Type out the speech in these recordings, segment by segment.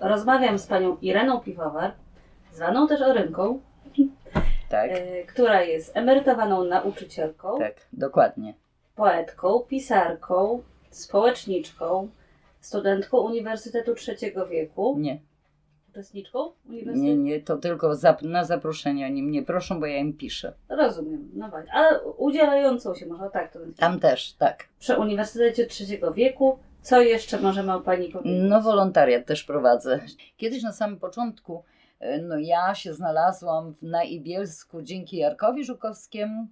Rozmawiam z panią Ireną Piwowar, zwaną też Orynką, Tak, e, która jest emerytowaną nauczycielką, tak, dokładnie. poetką, pisarką, społeczniczką, studentką Uniwersytetu Trzeciego Wieku, Nie, uczestniczką Uniwersytetu. nie, nie, to tylko zap- na zaproszenie oni mnie proszą, bo ja im piszę. Rozumiem, no właśnie, ale udzielającą się, można tak to nazwać. Tam też, tak. Przy Uniwersytecie Trzeciego Wieku, co jeszcze możemy o pani powiedzieć? No, wolontariat też prowadzę. Kiedyś na samym początku, e, no ja się znalazłam na Ibielsku dzięki Jarkowi Żukowskiemu,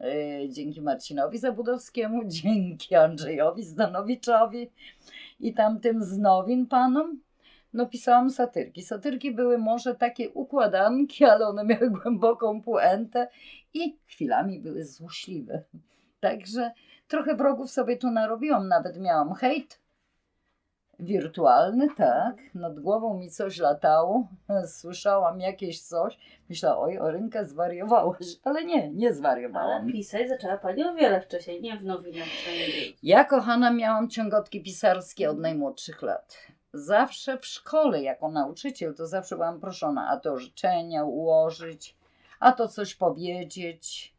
e, dzięki Marcinowi Zabudowskiemu, dzięki Andrzejowi Zdanowiczowi i tamtym z Nowin panom. No pisałam satyrki. Satyrki były może takie układanki, ale one miały głęboką puentę i chwilami były złośliwe. Także trochę wrogów sobie tu narobiłam. Nawet miałam hejt wirtualny, tak. Nad głową mi coś latało. Słyszałam jakieś coś. Myślałam, oj, Orynka, zwariowałaś. Ale nie, nie Ale zwariowałam. pisać zaczęła pani o wiele wcześniej, nie w nowinach. Ja, kochana, miałam ciągotki pisarskie od najmłodszych lat. Zawsze w szkole, jako nauczyciel, to zawsze byłam proszona, a to życzenia ułożyć, a to coś powiedzieć.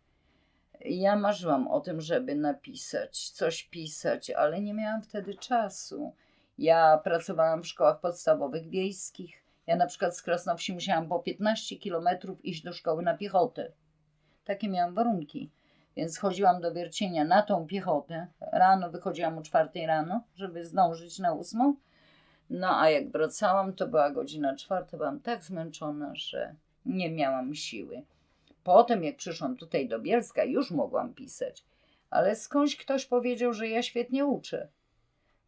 Ja marzyłam o tym, żeby napisać, coś pisać, ale nie miałam wtedy czasu. Ja pracowałam w szkołach podstawowych wiejskich. Ja na przykład z Krasnowsi musiałam po 15 kilometrów iść do szkoły na piechotę. Takie miałam warunki. Więc chodziłam do Wiercienia na tą piechotę. Rano wychodziłam o czwartej rano, żeby zdążyć na ósmą. No a jak wracałam, to była godzina czwarta. Byłam tak zmęczona, że nie miałam siły. Potem, jak przyszłam tutaj do Bielska, już mogłam pisać. Ale skądś ktoś powiedział, że ja świetnie uczę.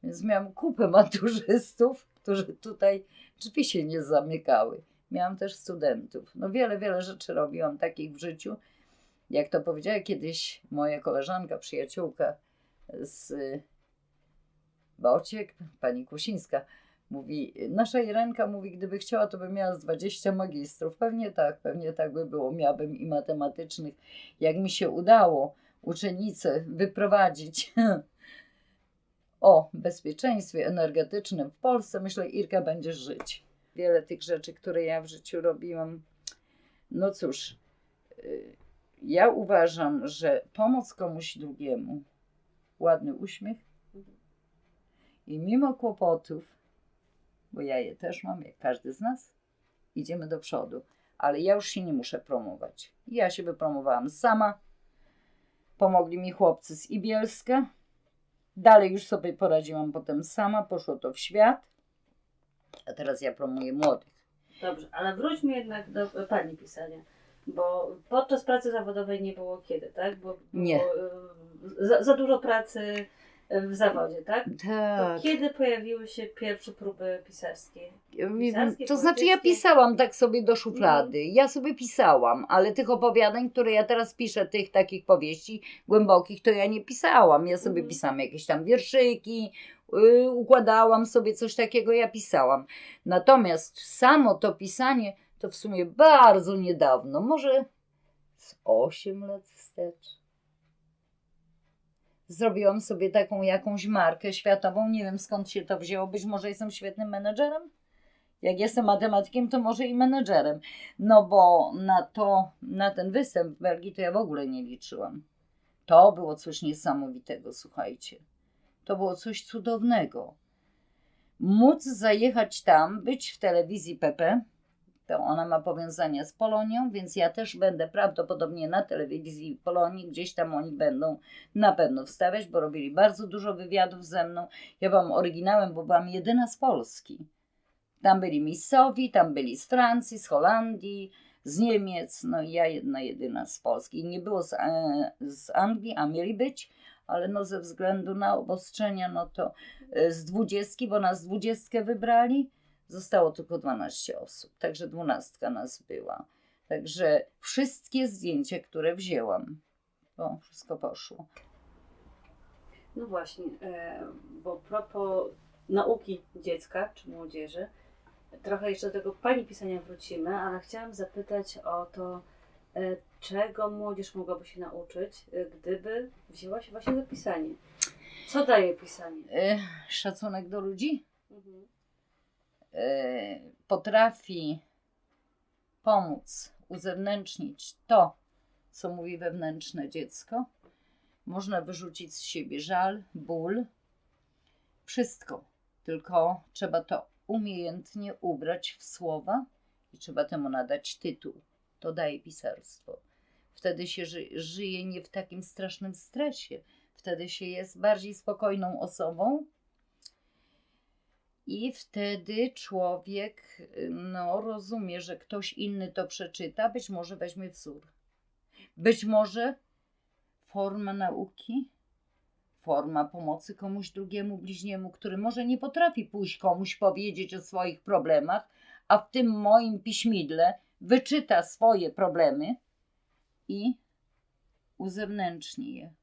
Więc miałam kupę maturzystów, którzy tutaj drzwi się nie zamykały. Miałam też studentów. No wiele, wiele rzeczy robiłam takich w życiu jak to powiedziała kiedyś moja koleżanka, przyjaciółka z Bociek, pani Kusińska, mówi, nasza Irenka mówi, gdyby chciała, to by miała z 20 magistrów. Pewnie tak, pewnie tak by było. Miałabym i matematycznych. Jak mi się udało uczennicę wyprowadzić o bezpieczeństwie energetycznym w Polsce, myślę, Irka będzie żyć. Wiele tych rzeczy, które ja w życiu robiłam, no cóż, y, ja uważam, że pomoc komuś drugiemu, ładny uśmiech i mimo kłopotów, bo ja je też mam, jak każdy z nas, idziemy do przodu. Ale ja już się nie muszę promować. Ja się wypromowałam sama. Pomogli mi chłopcy z Ibielska. Dalej już sobie poradziłam potem sama, poszło to w świat. A teraz ja promuję młodych. Dobrze, ale wróćmy jednak do pani pisania. Bo podczas pracy zawodowej nie było kiedy, tak? Bo Nie. e, Za, za dużo pracy w zawodzie, tak? To Tak. kiedy pojawiły się pierwsze próby pisarskie? Pisarskie, To znaczy ja pisałam tak sobie do szuflady. Ja sobie pisałam, ale tych opowiadań, które ja teraz piszę, tych takich powieści głębokich, to ja nie pisałam. Ja sobie Mhm. pisałam jakieś tam wierszyki, y, układałam sobie coś takiego, ja pisałam. Natomiast samo to pisanie to w sumie bardzo niedawno, może z 8 lat wstecz. Zrobiłam sobie taką jakąś markę światową. Nie wiem skąd się to wzięło. Być może jestem świetnym menedżerem? Jak jestem matematykiem, to może i menedżerem. No bo na to, na ten występ w Belgii to ja w ogóle nie liczyłam. To było coś niesamowitego, słuchajcie. To było coś cudownego. Móc zajechać tam, być w telewizji PP, ona ma powiązania z Polonią, więc ja też będę prawdopodobnie na telewizji Polonii, gdzieś tam oni będą na pewno wstawiać, bo robili bardzo dużo wywiadów ze mną. Ja byłam oryginałem, bo byłam jedyna z Polski. Tam byli misowi, tam byli z Francji, z Holandii, z Niemiec, no i ja jedna jedyna z Polski. Nie było z, e, z Anglii, a mieli być, ale no ze względu na obostrzenia, no to e, z dwudziestki, bo nas dwudziestkę wybrali, zostało tylko 12 osób, także dwunastka nas była. Także wszystkie zdjęcia, które wzięłam, to wszystko poszło. No właśnie, e, bo propos nauki dziecka czy młodzieży, trochę jeszcze do tego pani pisania wrócimy, ale chciałam zapytać o to, e, czego młodzież mogłaby się nauczyć, e, gdyby wzięła się właśnie za pisanie. Co daje pisanie? Szacunek do ludzi, Mhm. E, potrafi pomóc uzewnętrznić to, co mówi wewnętrzne dziecko, można wyrzucić z siebie żal, ból, wszystko. Tylko trzeba to umiejętnie ubrać w słowa i trzeba temu nadać tytuł. To daje pisarstwo. Wtedy się ży- żyje nie w takim strasznym stresie. Wtedy się jest bardziej spokojną osobą. I wtedy człowiek no, rozumie, że ktoś inny to przeczyta, być może weźmie wzór. Być może forma nauki, forma pomocy komuś drugiemu, bliźniemu, który może nie potrafi pójść komuś powiedzieć o swoich problemach, a w tym moim piśmidle wyczyta swoje problemy i uzewnętrzni je.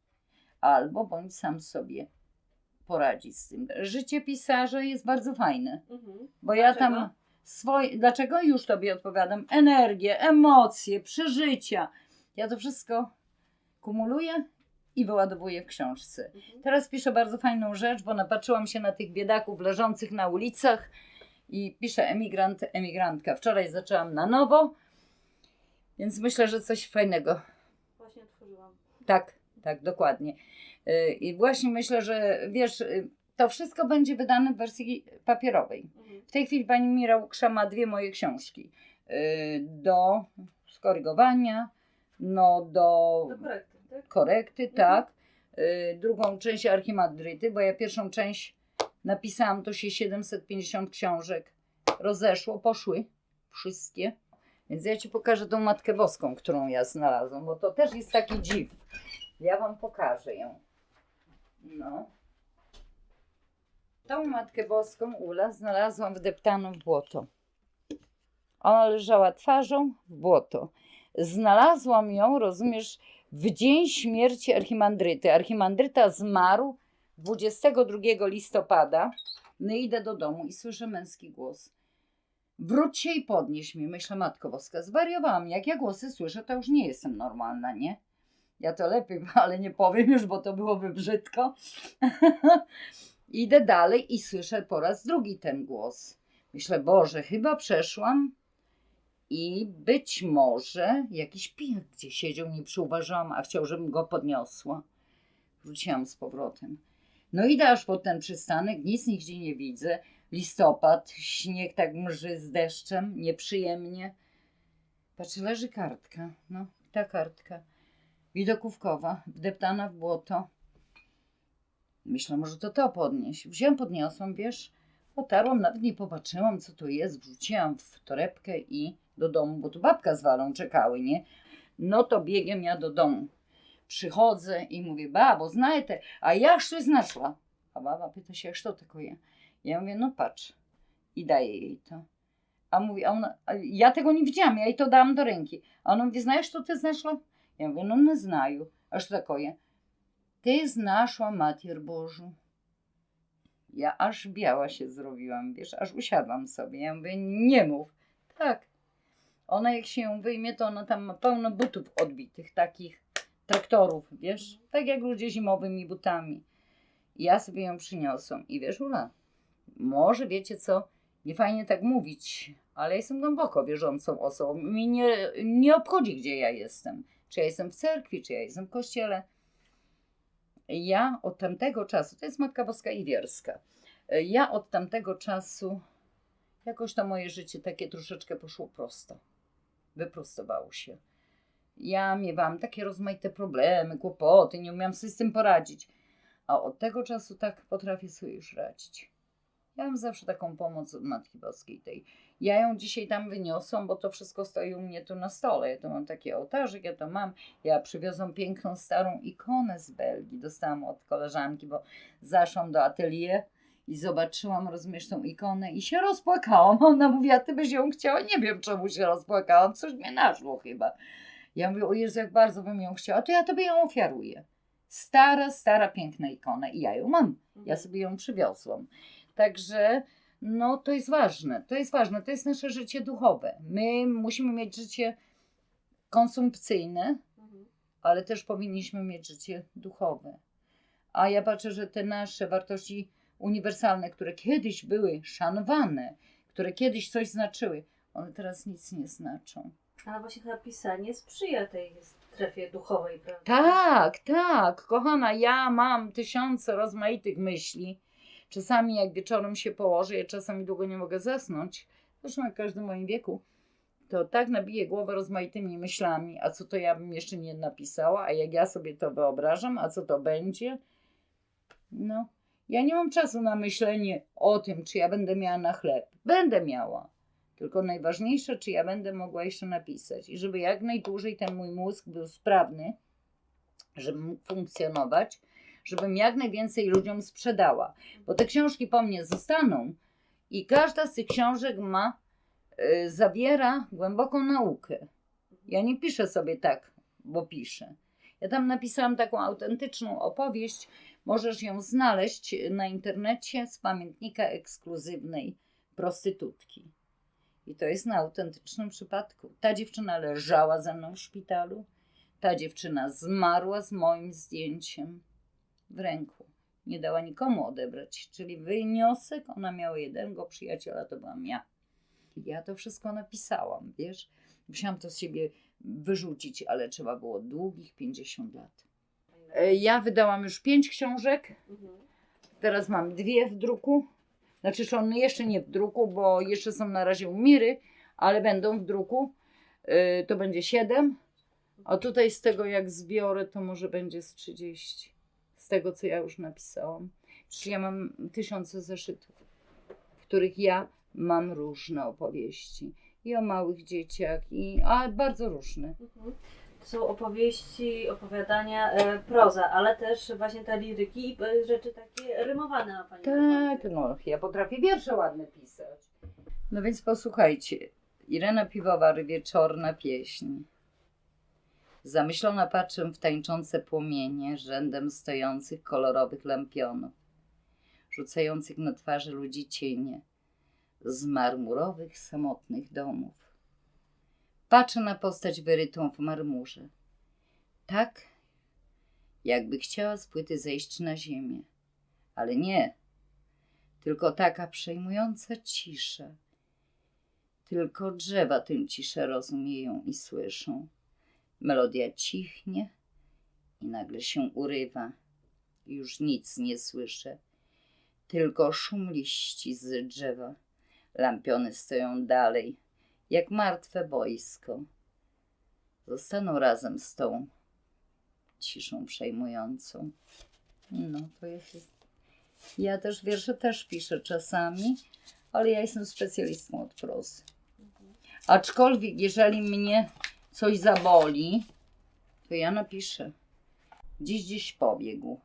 Albo bądź sam sobie poradzi z tym. Życie pisarza jest bardzo fajne. Mhm. Bo ja Dlaczego? tam swoje. Dlaczego już tobie odpowiadam? Energię, emocje, przeżycia. Ja to wszystko kumuluję i wyładowuję w książce. Mhm. Teraz piszę bardzo fajną rzecz, bo napatrzyłam się na tych biedaków leżących na ulicach i piszę emigrant, emigrantka. Wczoraj zaczęłam na nowo, więc myślę, że coś fajnego. Właśnie otworzyłam. Tak, tak, dokładnie. Y, I właśnie myślę, że wiesz, y, to wszystko będzie wydane w wersji papierowej. Mhm. W tej chwili pani Mira Łuksza ma dwie moje książki. y, Do skorygowania, no do Do korekty, tak? korekty, Mhm. tak. Drugą część Archimadryty, bo ja pierwszą część napisałam, to się 750 książek rozeszło, poszły wszystkie. Więc ja ci pokażę tą Matkę Boską, którą ja znalazłam, bo to też jest taki dziw. Ja wam pokażę ją. No. Tą Matkę Boską Ula znalazłam wdeptaną w błoto. Ona leżała twarzą w błoto. Znalazłam ją, rozumiesz, w dzień śmierci Archimandryty. Archimandryta zmarł 22 listopada. No i idę do domu i słyszę męski głos. Wróć się i podnieś mnie. Myślę, Matko Boska, zwariowałam. Jak ja głosy słyszę, to już nie jestem normalna, nie? Ja to lepiej, ale nie powiem już, bo to byłoby brzydko. Idę dalej i słyszę po raz drugi ten głos. Myślę, Boże, chyba przeszłam i być może jakiś pijak gdzie siedział, nie przyuważyłam, a chciał, żebym go podniosła. Wróciłam z powrotem. No idę aż pod ten przystanek, nic nigdzie nie widzę. Listopad, śnieg tak mrzy z deszczem, nieprzyjemnie. Patrzę, leży kartka. No, ta kartka. Widokówkowa, wdeptana w błoto. Myślę, może to to podnieść. Wziąłem, podniosłam, wiesz, Potarłam, nawet nie popatrzyłam, co to jest. Wrzuciłam w torebkę i do domu, bo tu babka z walą czekały, nie? No to biegiem ja do domu. Przychodzę i mówię, babo, znajte, a jak ty znaszła? A baba pyta się, to tako je? Ja mówię, no patrz. I daję jej to. A mówi, a ona, a ja tego nie widziałam, ja jej to dałam do ręki. A ona mówi, znasz, to ty znaszła? Ja mówię, no nie znaju. A što tako je? Ty znaszła Matier Bożu. Ja aż biała się zrobiłam, wiesz, aż usiadłam sobie. Ja mówię, nie mów. Tak. Ona jak się ją wyjmie, to ona tam ma pełno butów odbitych, takich traktorów, wiesz, tak jak ludzie zimowymi butami. Ja sobie ją przyniosłam. I wiesz, Ula, może wiecie co, nie fajnie tak mówić, ale jestem głęboko wierzącą osobą. Mi nie, nie obchodzi, gdzie ja jestem. Czy ja jestem w cerkwi, czy ja jestem w kościele. Ja od tamtego czasu, to jest Matka Boska Iwierska, ja od tamtego czasu jakoś to moje życie takie troszeczkę poszło prosto. Wyprostowało się. Ja miewałam takie rozmaite problemy, kłopoty, nie umiałam sobie z tym poradzić. A od tego czasu tak potrafię sobie już radzić. Ja mam zawsze taką pomoc od Matki Boskiej tej. Ja ją dzisiaj tam wyniosłam, bo to wszystko stoi u mnie tu na stole. Ja tu mam taki ołtarzyk, ja to mam. Ja przywiozłam piękną, starą ikonę z Belgii. Dostałam od koleżanki, bo zaszłam do atelier i zobaczyłam, rozumiesz, tą ikonę i się rozpłakałam. Ona mówi, a ty byś ją chciała? Nie wiem, czemu się rozpłakałam. Coś mnie naszło chyba. Ja mówię, o Jezu, jak bardzo bym ją chciała, to ja tobie ją ofiaruję. Stara, stara, piękna ikona i ja ją mam. Ja sobie ją przywiozłam. Także no to jest ważne. To jest ważne. To jest nasze życie duchowe. My musimy mieć życie konsumpcyjne, Mhm. ale też powinniśmy mieć życie duchowe. A ja patrzę, że te nasze wartości uniwersalne, które kiedyś były szanowane, które kiedyś coś znaczyły, one teraz nic nie znaczą. Ale właśnie chyba pisanie sprzyja tej strefie duchowej, prawda? Tak, tak, kochana, ja mam tysiące rozmaitych myśli. Czasami jak wieczorem się położę, ja czasami długo nie mogę zasnąć, zresztą jak każdy w moim wieku, to tak nabiję głowę rozmaitymi myślami, a co to ja bym jeszcze nie napisała, a jak ja sobie to wyobrażam, a co to będzie. No, ja nie mam czasu na myślenie o tym, czy ja będę miała na chleb. Będę miała. Tylko najważniejsze, czy ja będę mogła jeszcze napisać. I żeby jak najdłużej ten mój mózg był sprawny, żeby mógł funkcjonować, żebym jak najwięcej ludziom sprzedała. Bo te książki po mnie zostaną i każda z tych książek ma, y, zawiera głęboką naukę. Ja nie piszę sobie tak, bo piszę. Ja tam napisałam taką autentyczną opowieść. Możesz ją znaleźć na internecie z pamiętnika ekskluzywnej prostytutki. I to jest na autentycznym przypadku. Ta dziewczyna leżała ze mną w szpitalu. Ta dziewczyna zmarła z moim zdjęciem w ręku. Nie dała nikomu odebrać. Czyli wyniosek, ona miała jednego przyjaciela, to byłam ja. Ja to wszystko napisałam, wiesz. Musiałam to z siebie wyrzucić, ale trzeba było długich 50 lat. E, Ja wydałam już pięć książek. Mhm. Teraz mam dwie w druku. Znaczy, że one jeszcze nie w druku, bo jeszcze są na razie u Miry, ale będą w druku. Yy, to będzie siedem. A tutaj z tego, jak zbiorę, to może będzie z 30. Z tego, co ja już napisałam. Czyli ja mam tysiące zeszytów, w których ja mam różne opowieści. I o małych dzieciach, i a bardzo różne. Mhm. To są opowieści, opowiadania, e, proza, ale też właśnie te liryki i e, rzeczy takie rymowane ma Pani. Tak, no ja potrafię wiersze ładne pisać. No więc posłuchajcie. Irena Piwowar, Wieczorna pieśń. Zamyślona patrzę w tańczące płomienie rzędem stojących kolorowych lampionów, rzucających na twarze ludzi cienie z marmurowych, samotnych domów. Patrzę na postać wyrytą w marmurze. Tak, jakby chciała z płyty zejść na ziemię. Ale nie, tylko taka przejmująca cisza. Tylko drzewa tym ciszę rozumieją i słyszą. Melodia cichnie i nagle się urywa. Już nic nie słyszę, tylko szum liści z drzewa. Lampiony stoją dalej, jak martwe boisko. Zostaną razem z tą ciszą przejmującą. No, to jest ja też wiersze też piszę czasami, ale ja jestem specjalistką od prozy. Aczkolwiek, jeżeli mnie coś zaboli, to ja napiszę. Dziś dziś pobiegł.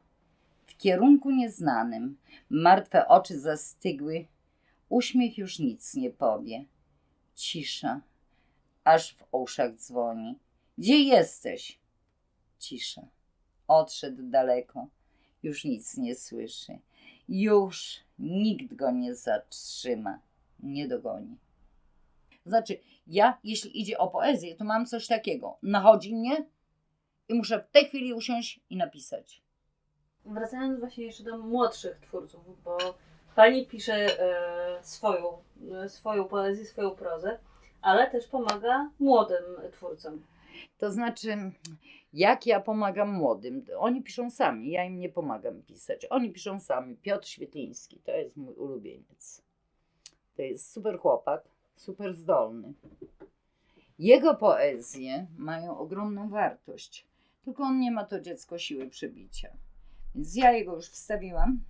W kierunku nieznanym. Martwe oczy zastygły. Uśmiech już nic nie powie. Cisza. Aż w uszach dzwoni. Gdzie jesteś? Cisza. Odszedł daleko. Już nic nie słyszy. Już nikt go nie zatrzyma, nie dogoni. Znaczy, ja, jeśli idzie o poezję, to mam coś takiego. Nachodzi mnie i muszę w tej chwili usiąść i napisać. Wracając właśnie jeszcze do młodszych twórców, bo Pani pisze e, swoją, e, swoją poezję, swoją prozę, ale też pomaga młodym twórcom. To znaczy, jak ja pomagam młodym? Oni piszą sami, ja im nie pomagam pisać. Oni piszą sami. Piotr Świetliński to jest mój ulubieniec. To jest super chłopak, super zdolny. Jego poezje mają ogromną wartość, tylko on nie ma to dziecko siły przebicia. Więc ja jego już wstawiłam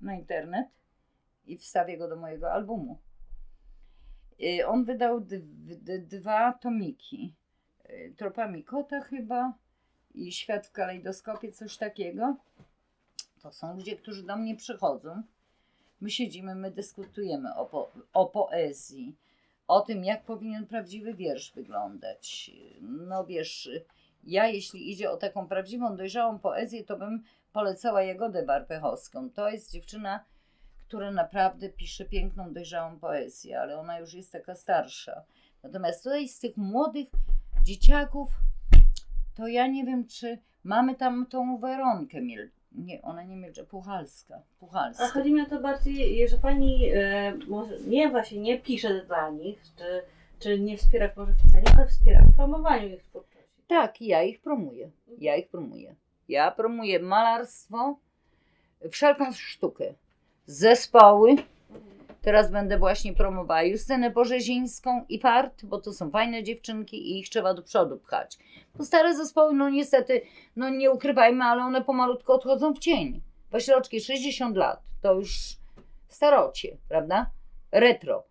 na internet i wstawię go do mojego albumu. Y, On wydał dwa tomiki y, tropami kota chyba i świat w kalejdoskopie, coś takiego. To są ludzie, którzy do mnie przychodzą. My siedzimy, my dyskutujemy o, po, o poezji, o tym, jak powinien prawdziwy wiersz wyglądać. No wiesz, ja jeśli idzie o taką prawdziwą, dojrzałą poezję, to bym polecała Jagodę Warpechowską. To jest dziewczyna, która naprawdę pisze piękną, dojrzałą poezję, ale ona już jest taka starsza. Natomiast tutaj z tych młodych dzieciaków, to ja nie wiem, czy mamy tam tą Weronkę Miel, Nie, ona nie milczy, Puchalska. A Puchalska. chodzi mi o to bardziej, że pani e, może nie właśnie nie pisze dla nich, czy, czy nie wspiera może w pisaniu, ale wspiera w promowaniu ich twórczości. Tak, ja ich promuję. Ja ich promuję. Ja promuję malarstwo, wszelką sztukę. Zespoły. Teraz będę właśnie promowała Justynę Borzezińską i Fart, bo to są fajne dziewczynki i ich trzeba do przodu pchać. Bo stare zespoły, no niestety, no nie ukrywajmy, ale one pomalutko odchodzą w cień. Waśroczki 60 lat, to już starocie, prawda? Retro.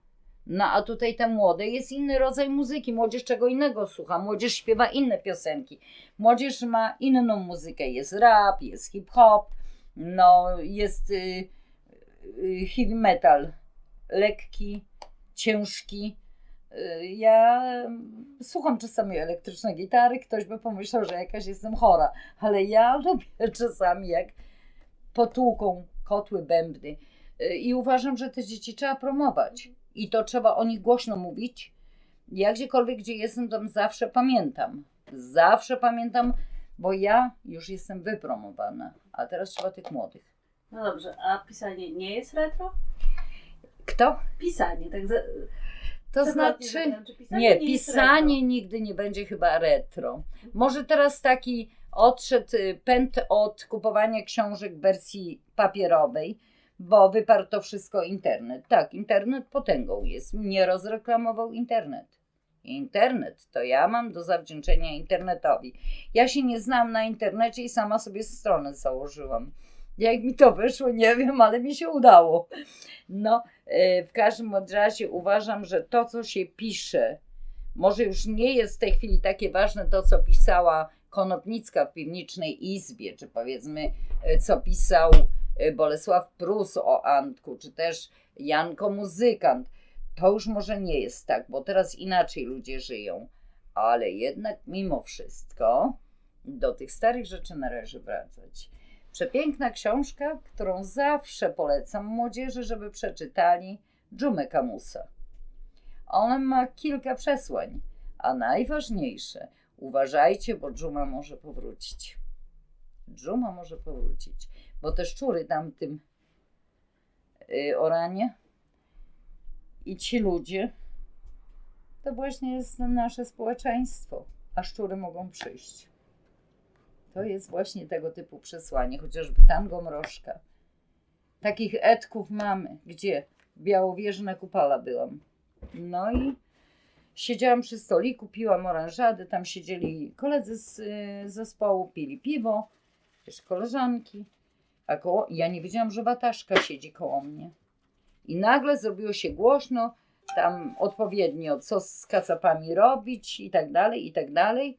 No a tutaj te młode jest inny rodzaj muzyki. Młodzież czego innego słucha. Młodzież śpiewa inne piosenki. Młodzież ma inną muzykę. Jest rap, jest hip-hop, no jest y, y, heavy metal. Lekki, ciężki. Y, Ja słucham czasami elektrycznej gitary. Ktoś by pomyślał, że jakaś jestem chora, ale ja lubię czasami jak potłuką kotły bębny. Y, I uważam, że te dzieci trzeba promować. I to trzeba o nich głośno mówić. Ja gdziekolwiek, gdzie jestem, tam zawsze pamiętam. Zawsze pamiętam, bo ja już jestem wypromowana. A teraz trzeba tych młodych. No dobrze, a pisanie nie jest retro? Kto? Pisanie, tak za, To znaczy. zapytam, pisanie Nie, jest pisanie nigdy nie będzie chyba retro. Może teraz taki odszedł y, pęd od kupowania książek w wersji papierowej, bo wyparł to wszystko internet. Tak, internet potęgą jest. Mnie rozreklamował internet. Internet to ja mam do zawdzięczenia internetowi. Ja się nie znam na internecie i sama sobie stronę założyłam. Jak mi to wyszło, nie wiem, ale mi się udało. No, w każdym razie uważam, że to, co się pisze, może już nie jest w tej chwili takie ważne to, co pisała Konopnicka w Piwniczej Izbie, czy powiedzmy, e, co pisał e, Bolesław Prus o Antku, czy też Janko Muzykant. To już może nie jest tak, bo teraz inaczej ludzie żyją. Ale jednak mimo wszystko do tych starych rzeczy należy wracać. Przepiękna książka, którą zawsze polecam młodzieży, żeby przeczytali, Dżumę Kamusa. On ma kilka przesłań, a najważniejsze, uważajcie, bo Dżuma może powrócić. Dżuma może powrócić, bo te szczury tam tym y, oranie i ci ludzie, to właśnie jest nasze społeczeństwo, a szczury mogą przyjść. To jest właśnie tego typu przesłanie, chociażby tango mrożka. Takich etków mamy. Gdzie? W Białowieży na Kupala byłam. No i siedziałam przy stoliku, piłam oranżadę, tam siedzieli koledzy z y, zespołu, pili piwo, też koleżanki. A koło, ja nie wiedziałam, że wataszka siedzi koło mnie. I nagle zrobiło się głośno, tam odpowiednio, co z kacapami robić i tak dalej, i tak dalej.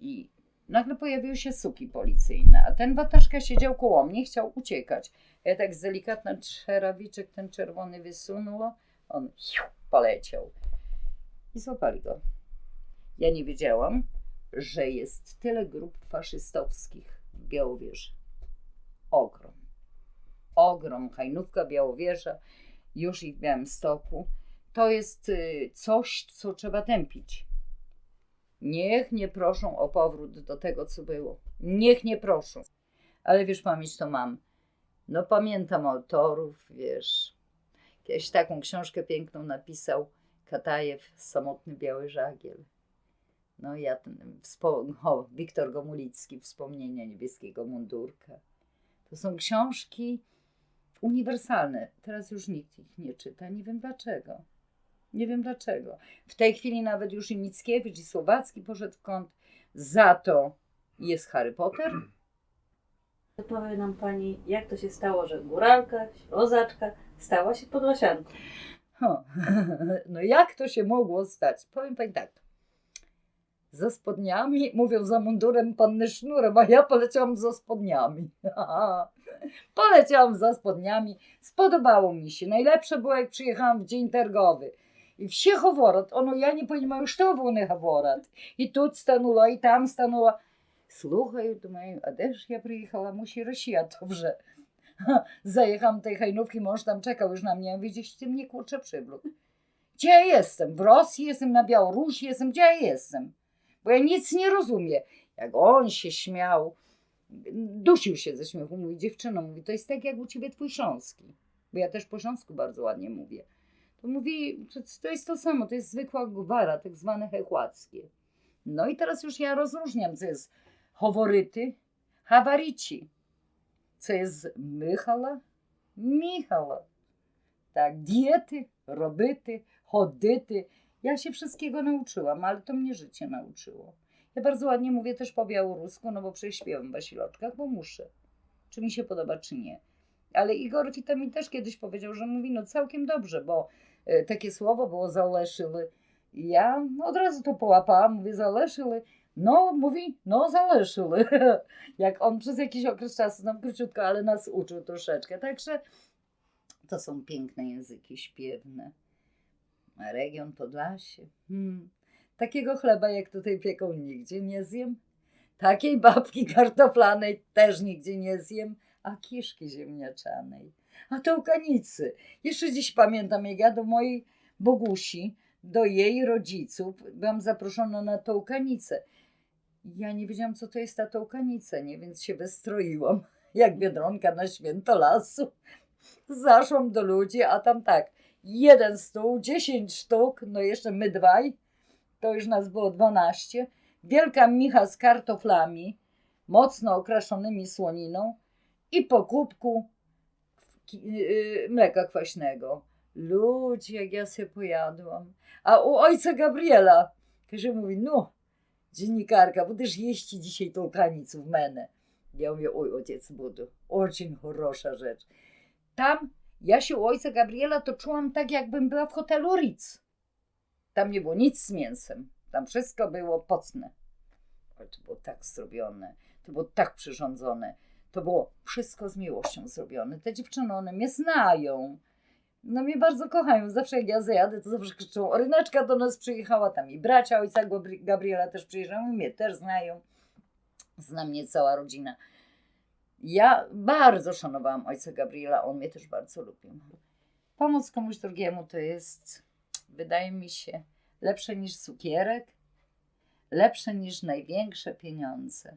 I nagle pojawiły się suki policyjne, a ten wataszka siedział koło mnie, chciał uciekać. Ja tak z delikatna czerawiczek ten czerwony wysunęło, on poleciał. I złapali go. Ja nie wiedziałam, że jest tyle grup faszystowskich w Białowieży. Ogrom. Ogrom. Hajnówka, Białowieża, już i w Białymstoku. To jest y, coś, co trzeba tępić. Niech nie proszą o powrót do tego, co było. Niech nie proszą. Ale wiesz, pamięć to mam. No pamiętam autorów, wiesz. Kiedyś taką książkę piękną napisał Katajew, Samotny Biały Żagiel. No ja ten, o, Wiktor Gomulicki, Wspomnienia Niebieskiego Mundurka. To są książki uniwersalne. Teraz już nikt ich nie czyta. Nie wiem dlaczego. Nie wiem dlaczego. W tej chwili nawet już i Mickiewicz, i Słowacki poszedł w kąt. Za to jest Harry Potter. Powie nam pani, jak to się stało, że góralka, ślozaczka stała się podlasianką. No jak to się mogło stać? Powiem pani tak. Za spodniami, mówią za mundurem panny sznurem, a ja poleciałam za spodniami. poleciałam za spodniami. Spodobało mi się. Najlepsze było, jak przyjechałam w dzień targowy. I все говорят, оно я не понимаю, что вони говорять. І тут станула, і там станула. Слухаю, думаю, а де ж я приїхала? Musi Rosja dobrze. Zajechałam tej hajnówki, mąż tam czekał już na mnie. Ja mówię, gdzieś ty mnie kurczę przywlókł. Gdzie ja jestem? W Rosji jestem, na Białorusi jestem, gdzie ja jestem? Bo ja nic nie rozumiem. Jak on się śmiał, dusił się ze śmiechu. Mówi, dziewczyno, mówi, to jest tak jak u ciebie twój Śląski. Bo ja też po śląsku bardzo ładnie mówię. To mówi, to, jest to samo, to jest zwykła gwara, tak zwane hechłackie. No i teraz już ja rozróżniam, co jest howoryty, hawarici. Co jest Mychala, Michala. Tak, diety, robyty, chodyty. Ja się wszystkiego nauczyłam, ale to mnie życie nauczyło. Ja bardzo ładnie mówię też po białorusku, no bo przecież śpiewam w Wasiloczkach, bo muszę. Czy mi się podoba, czy nie. Ale Igor Fita mi też kiedyś powiedział, że mówi no całkiem dobrze, bo takie słowo było zaleszyły. I Ja od razu to połapałam, mówię zaleszyły. No, mówi, no zaleszyły. Jak on przez jakiś okres czasu, no króciutko, ale nas uczył troszeczkę. Także to są piękne języki śpiewne. A region Podlasie. Hmm. Takiego chleba, jak tutaj pieką, nigdzie nie zjem. Takiej babki kartoflanej też nigdzie nie zjem. A kiszki ziemniaczanej. A tołkanicy. Jeszcze dziś pamiętam, jak ja do mojej Bogusi, do jej rodziców, byłam zaproszona na tołkanicę. Ja nie wiedziałam, co to jest ta tołkanica, nie? Więc się wystroiłam, jak biedronka na święto lasu. Zaszłam do ludzi, a tam tak, jeden stół, dziesięć sztuk, no jeszcze my dwaj, to już nas było dwanaście. Wielka micha z kartoflami, mocno okraszonymi słoniną i po kubku mleka kwaśnego. Ludzie, jak ja się pojadłam. A u ojca Gabriela, że mówi, no, dziennikarka, будешь jeść dzisiaj tą kanicę w menę. Ja mówię, oj, ojciec budu, очень хороша rzecz. Tam, ja się u ojca Gabriela to czułam tak, jakbym była w hotelu Ritz. Tam nie było nic z mięsem. Tam wszystko było pocne. Ale to było tak zrobione. To było tak przyrządzone. To było wszystko z miłością zrobione. Te dziewczyny, one mnie znają. No mnie bardzo kochają. Zawsze jak ja zajadę, to zawsze krzyczą, Oryneczka do nas przyjechała, tam i bracia ojca Gabri- Gabriela też przyjeżdżają, mnie też znają. Zna mnie cała rodzina. Ja bardzo szanowałam ojca Gabriela, on mnie też bardzo lubił. Pomóc komuś drugiemu to jest, wydaje mi się, lepsze niż cukierek, lepsze niż największe pieniądze.